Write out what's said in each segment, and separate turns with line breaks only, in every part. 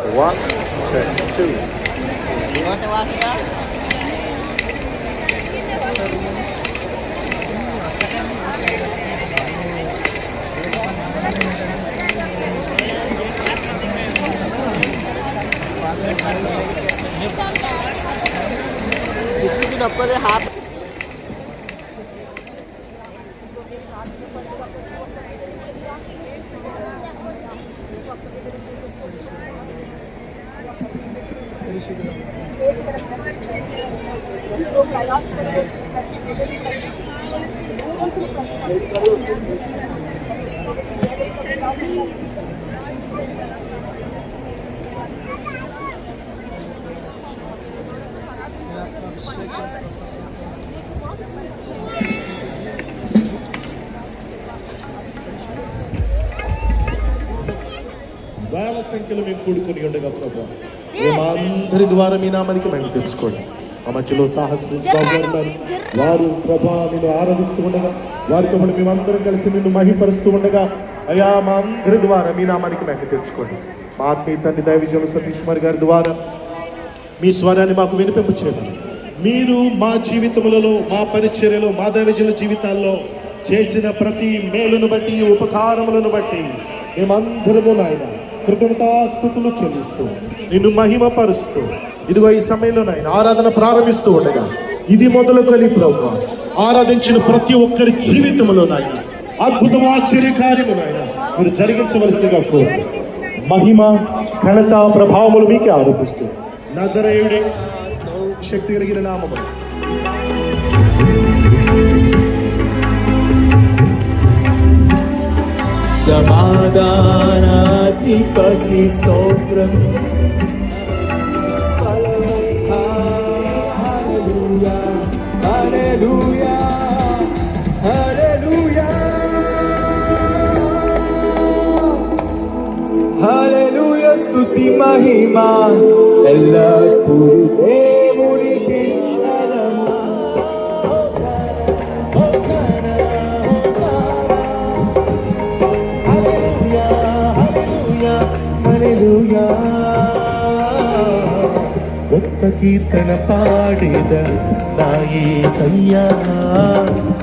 One, check, two.
इसकी भी नब्बे हाथ
వేల సంఖ్యలో మేము కూడుకొని ఉండగా ప్రభావం మేమందరి ద్వారా మీ నామానికి మేము తెలుసుకోండి మా మధ్యలో సాహస ఉన్నారు. వారు ప్రభా నేను ఆరాధిస్తూ ఉండగా వారితో పాటు మేమందరం కలిసి నిన్ను మహిపరుస్తూ ఉండగా అయ్యా మా అందరి ద్వారా మీ నామానికి మేము తెచ్చుకోండి. మా ఆత్మీయ తండ్రి దైవజన సతీష్ కుమార్ గారి ద్వారా మీ స్వరాన్ని మాకు వినిపింపు చేయండి. మీరు మా జీవితములలో మా పరిచర్యలో మా దైవజన జీవితాల్లో చేసిన ప్రతి మేలును బట్టి ఉపకారములను బట్టి మేమందరము నాయన కృతజ్ఞతాస్థుతులు చెల్లిస్తూ నిన్ను మహిమపరుస్తూ. ఇదిగో ఈ సమయంలో నాయన ఆరాధన ప్రారంభిస్తూ ఉండగా ఇది మొదలు కలి ప్రభు ఆరాధించిన ప్రతి ఒక్కరి జీవితంలో నాయన అద్భుతం ఆశ్చర్యకార్యము నాయన మీరు జరిగించవలసిందిగా కోరు మహిమ ఘనత ప్రభావములు మీకే ఆరోపిస్తూ. నజరేయుడే శక్తి కలిగిన నామము
సమాధానాధిపతి స్తోత్రం. స్తుతి మహిమ ఎల్లప్పుడూ
గొప్ప కీర్తన పాడేద నాయే సయ్యా.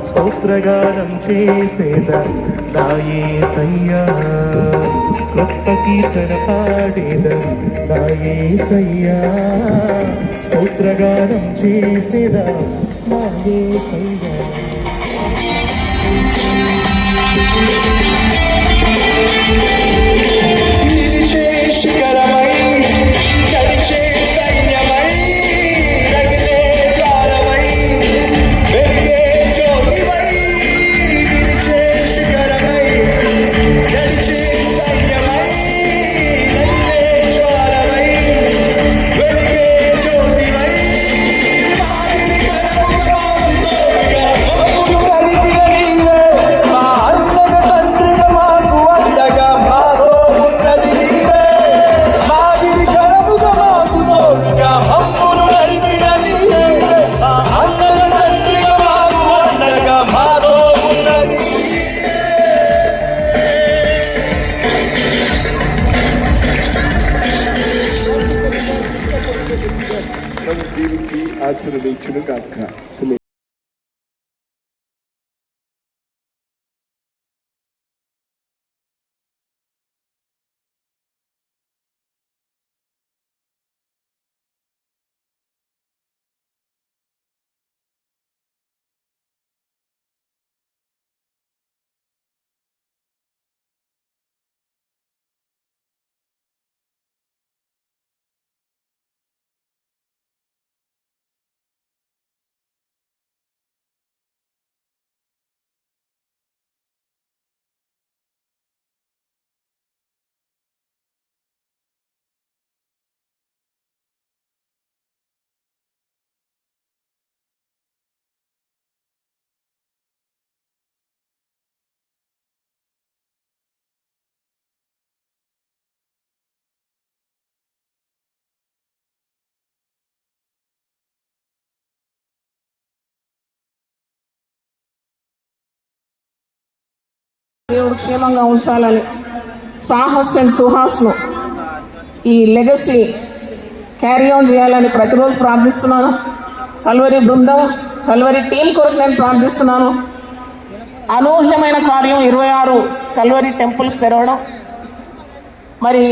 స్తోత్రగానం చేసేద నాయే సయ్యా. కొత్త కీర్తన పాడేద నాయే సయ్యా. స్తోత్రగానం చేసేద నా యేసయ్యా
ఆశీర్వదించును కాక
దేవుడు క్షేమంగా ఉంచాలని సాహస్ అండ్ సుహాస్ను ఈ లెగసీ క్యారీ ఆన్ చేయాలని ప్రతిరోజు ప్రార్థిస్తున్నాను. కల్వరి బృందం కల్వరి టీం కొరకు నేను ప్రార్థిస్తున్నాను. అనూహ్యమైన కార్యం ఇరవై ఆరు కల్వరి టెంపుల్స్ తెరవడం. మరి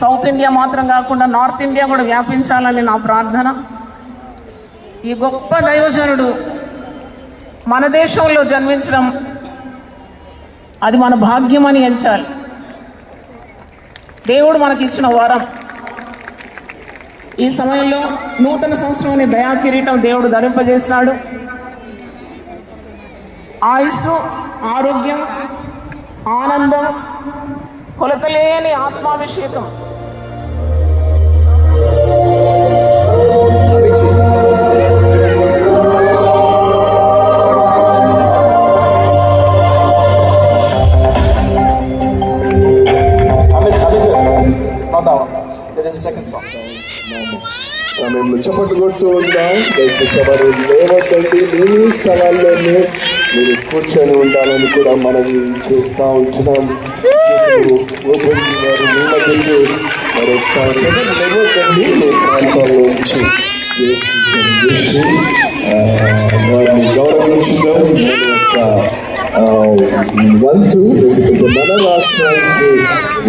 సౌత్ ఇండియా మాత్రం కాకుండా నార్త్ ఇండియా కూడా వ్యాపించాలని నా ప్రార్థన. ఈ గొప్ప దైవజనుడు మన దేశంలో జన్మించడం అది మన భాగ్యం అని ఎంచాలి. దేవుడు మనకి ఇచ్చిన వరం. ఈ సమయంలో నూతన సంవత్సరం దయా కిరీటం దేవుడు ధరింపజేసినాడు. ఆయుస్సు ఆరోగ్యం ఆనందం కొలతలేని ఆత్మాభిషేకం.
సమయంలో చప్పట్లు కొడుతూ ఉందాం. దయచేసి ఎవరు లేవద్దండి. మీ స్థలాల్లోనే మీరు కూర్చొని ఉండాలని కూడా మనవి చేస్తూ ఉంటున్నాం. చేతులు మీ మధ్యకి మరోసారి వస్తారు లేవద్దండి. మీ ప్రాంతాల్లో నుంచి చేసి గౌరవించడం యొక్క Uh, వంతు ఎందుకంటే మన రాష్ట్రానికి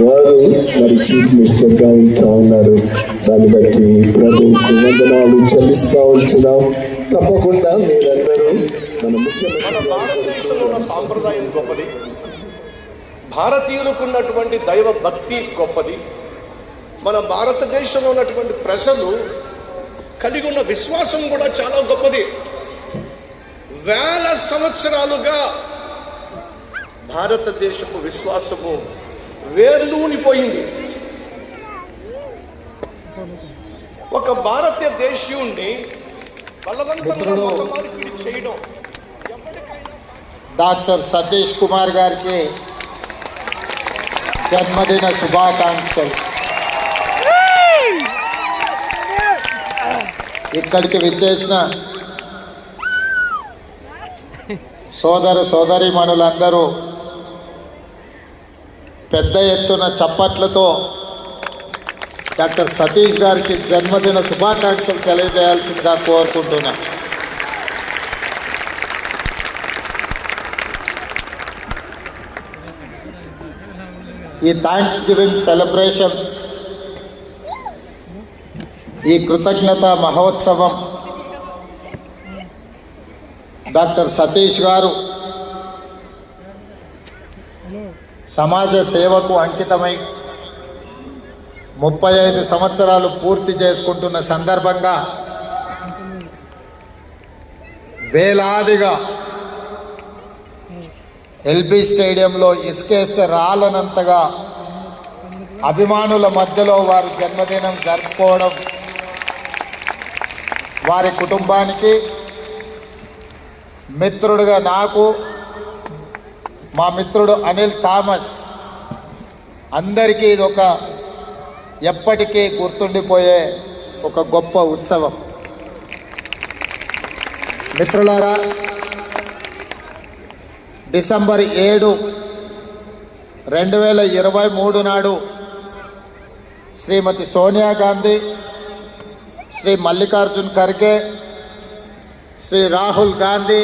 వారు మరి చీఫ్ మినిస్టర్గా ఉంటా ఉన్నారు. దాన్ని బట్టి ప్రభుకు వందనాలు చెల్లిస్తా ఉంటున్నాం. తప్పకుండా మీరందరూ మన
మన
ముఖ్యమంత్రి
భారతదేశంలో ఉన్న సాంప్రదాయం గొప్పది. భారతీయులకు ఉన్నటువంటి దైవ భక్తి గొప్పది. మన భారతదేశంలో ఉన్నటువంటి ప్రజలు కలిగి ఉన్న విశ్వాసం కూడా చాలా గొప్పది. వేల సంవత్సరాలుగా భారతదేశపు విశ్వాసము వేర్లూనిపోయింది. ఒక మత మార్పిడి చేయడం
డాక్టర్ సతీష్ కుమార్ గారికి జన్మదిన శుభాకాంక్షలు. ఇక్కడికి విచ్చేసిన సోదర సోదరీమణులందరూ పెద్ద ఎత్తున చప్పట్లతో డాక్టర్ సతీష్ గారికి జన్మదిన శుభాకాంక్షలు తెలియజేయాల్సిందిగా కోరుకుంటున్నా. ఈ థ్యాంక్స్ గివింగ్ సెలబ్రేషన్స్ ఈ కృతజ్ఞత మహోత్సవం డాక్టర్ సతీష్ గారు సమాజ సేవకు అంకితమై ముప్పై ఐదు సంవత్సరాలు పూర్తి చేసుకుంటున్న సందర్భంగా వేలాదిగా ఎల్బీ స్టేడియంలో ఇసుకేస్తే రాలనంతగా అభిమానుల మధ్యలో వారి జన్మదినం జరుపుకోవడం వారి కుటుంబానికి మిత్రుడుగా నాకు మా మిత్రుడు అనిల్ థామస్. అందరికీ ఇది ఒక ఎప్పటికీ గుర్తుండిపోయే ఒక గొప్ప ఉత్సవం. మిత్రులారా డిసెంబర్ ఏడు రెండు వేల ఇరవై మూడు నాడు శ్రీమతి సోనియా గాంధీ శ్రీ మల్లికార్జున్ ఖర్గే శ్రీ రాహుల్ గాంధీ